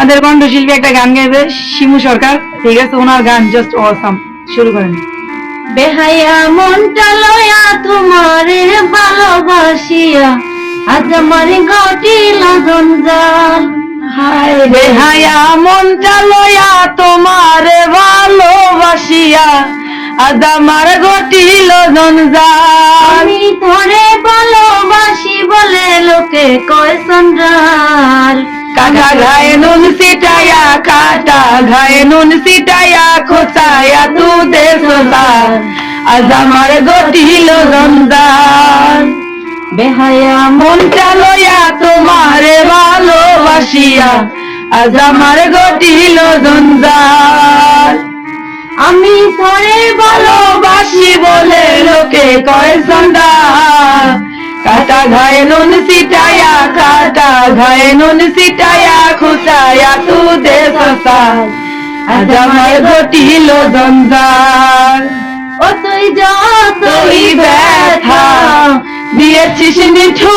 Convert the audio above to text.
আমাদের কণ্ঠশিল্পী একটা গান গাইবে শিমু সরকার। ঠিক আছে? ওনার গান জাস্ট অসাম শুরু করেন। বেহায়া মনটা লয়া তোমার ভালোবাসিয়া আজ আমার ঘটিল জঞ্জাল হায় বেহায়া মনটা লয়া তোমার ভালোবাসিয়া আজ আমার ঘটিল জঞ্জাল আমি তোরে ভালোবাসি বলে লোকে কয় সন্ধ্যার কাটা ঘায়ে নুন সিটায়া কাটা ঘায়ে নুন সিটায়া খোঁচায়া তু দে আজ আমার ঘটিল জঞ্জাল বেহায়া মনটা লয়া তোমারে ভালোবাসিয়া, আজ আমার ঘটিল জঞ্জাল আমি পরে ভালোবাসি বলে লোকে কয় সন্ধ্যা। কাটা ঘায়ে নুন সিটায়া কাটা ঘায়ে নুন সিটায়া খুসায়া তু দে সসাল। আজ আমার ঘটিল জঞ্জাল। ও তুই যা তুই ব্যথা। দিয়েছিস মিঠু